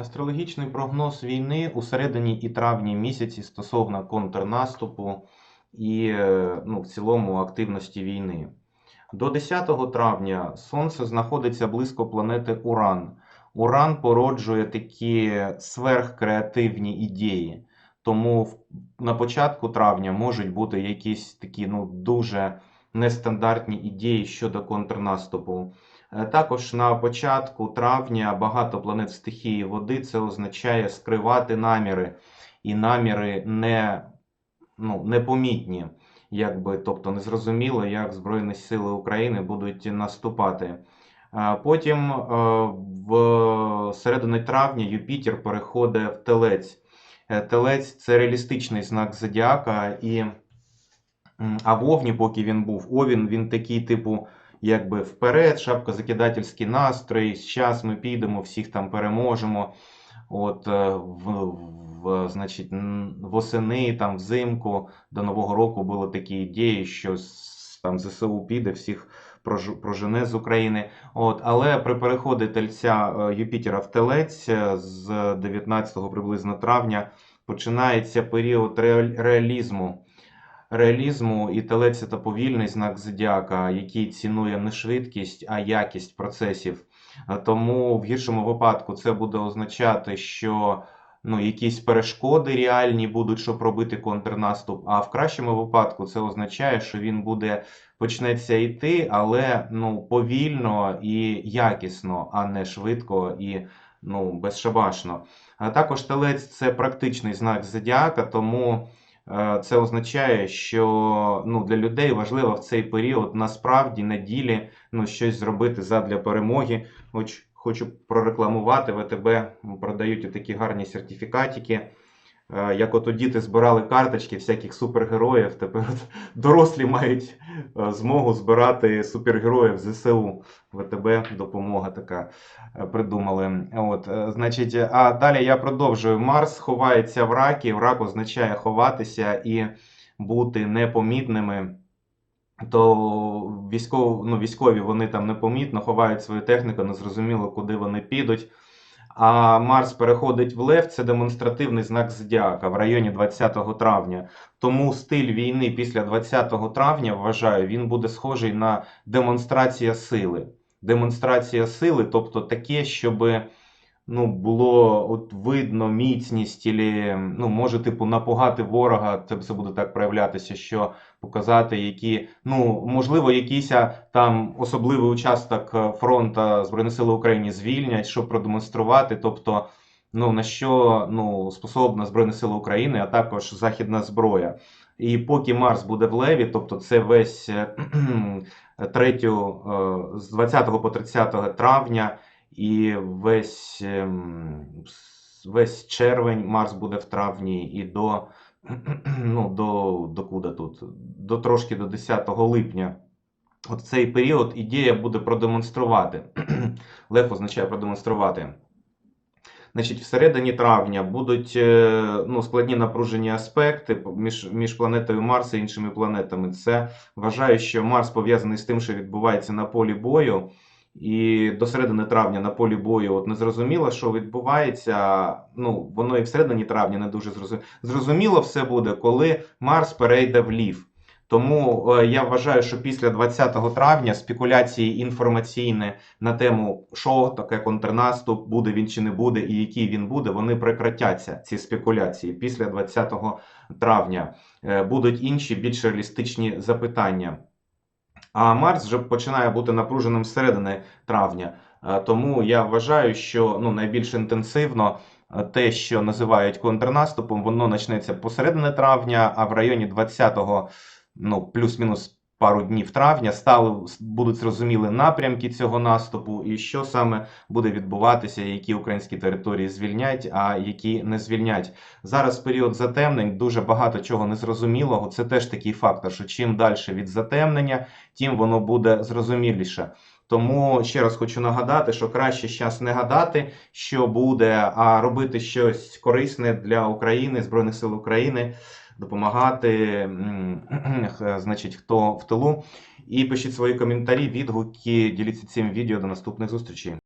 Астрологічний прогноз війни у середині і травні місяці стосовно контрнаступу і е, ну, в цілому активності війни. До 10 травня Сонце знаходиться близько планети Уран. Уран породжує такі сверхкреативні ідеї. Тому на початку травня можуть бути якісь такі ну, дуже нестандартні ідеї щодо контрнаступу. Е, Також на початку травня багато планет стихії води. Це означає скривати наміри, і наміри не, ну, непомітні, якби, тобто незрозуміло, як Збройні Сили України будуть наступати. Е, Потім е, в середині травня Юпітер переходить в Телець. Телець це реалістичний знак зодіака, і а вовні, поки він був, Овін, він такий, типу, якби вперед, шапкозакидательський настрій. Зараз ми підемо, всіх там переможемо. От е, в, в, значить, восени, там взимку до Нового року були такі ідеї, що там ЗСУ піде, всіх прожене з України. От, але при переході тельця е, Юпітера в Телець е, з 19 приблизно травня починається період реалізму. Реалізму і телець це повільний знак зодіака, який цінує не швидкість, а якість процесів. Е, Тому в гіршому випадку це буде означати, що ну, якісь перешкоди реальні будуть, щоб робити контрнаступ. А в кращому випадку це означає, що він буде почнеться йти, але ну, повільно і якісно, а не швидко і ну, безшабашно. А також телець це практичний знак зодіака, тому. Е, Це означає, що ну, для людей важливо в цей період насправді на ділі ну, щось зробити задля перемоги. Хоч, хочу прорекламувати, ВТБ продають такі гарні сертифікатики. Е, Як от діти збирали карточки всяких супергероїв, тепер дорослі мають е, змогу збирати супергероїв ЗСУ. ВТБ допомога така е, придумали. От, значить, а далі я продовжую. Марс ховається в ракі. Рак означає ховатися і бути непомітними. То військов, ну, військові вони там непомітно ховають свою техніку, незрозуміло, куди вони підуть. А Марс переходить в Лев, це демонстративний знак зодіака в районі 20 травня. Тому стиль війни після 20 травня, вважаю, він буде схожий на демонстрація сили. Демонстрація сили, тобто таке, щоб ну, було от видно міцність, ілі, ну, може, типу, напугати ворога, це це буде так проявлятися, що показати, які, ну, можливо, якийсь там особливий участок е, фронту Збройних сил України звільнять, щоб продемонструвати, тобто, ну, на що ну, способна Збройні Сили України, а також західна зброя. І поки Марс буде в Леві, тобто це весь е, третю, е, з 20 по 30 травня, і весь, ем, весь червень Марс буде в травні і до, ну, до, до куди тут? До трошки до 10 липня. От цей період ідея буде продемонструвати. Лев означає продемонструвати. Значить, всередині травня будуть е, ну, складні напружені аспекти між, між планетою Марс і іншими планетами. Це вважаю, що Марс пов'язаний з тим, що відбувається на полі бою. І до середини травня на полі бою от не зрозуміло, що відбувається. Ну, воно і всередині травня не дуже зрозуміло. Зрозуміло все буде, коли Марс перейде в лів. Тому е, я вважаю, що після 20 травня спекуляції інформаційні на тему, що таке контрнаступ, буде він чи не буде, і який він буде, вони прекратяться, ці спекуляції. Після 20 травня Е, будуть інші більш реалістичні запитання. А Марс вже починає бути напруженим середини травня. Е, Тому я вважаю, що ну, найбільш інтенсивно е, те, що називають контрнаступом, воно почнеться посередині травня, а в районі 20-го, ну, плюс-мінус пару днів травня, стали, будуть зрозуміли напрямки цього наступу і що саме буде відбуватися, які українські території звільнять, а які не звільнять. Зараз період затемнень, дуже багато чого незрозумілого. Це теж такий фактор, що чим далі від затемнення, тим воно буде зрозуміліше. Тому ще раз хочу нагадати, що краще зараз не гадати, що буде, а робити щось корисне для України, Збройних сил України, допомагати, значить, хто в тилу. І пишіть свої коментарі, відгуки, діліться цим відео. До наступних зустрічей.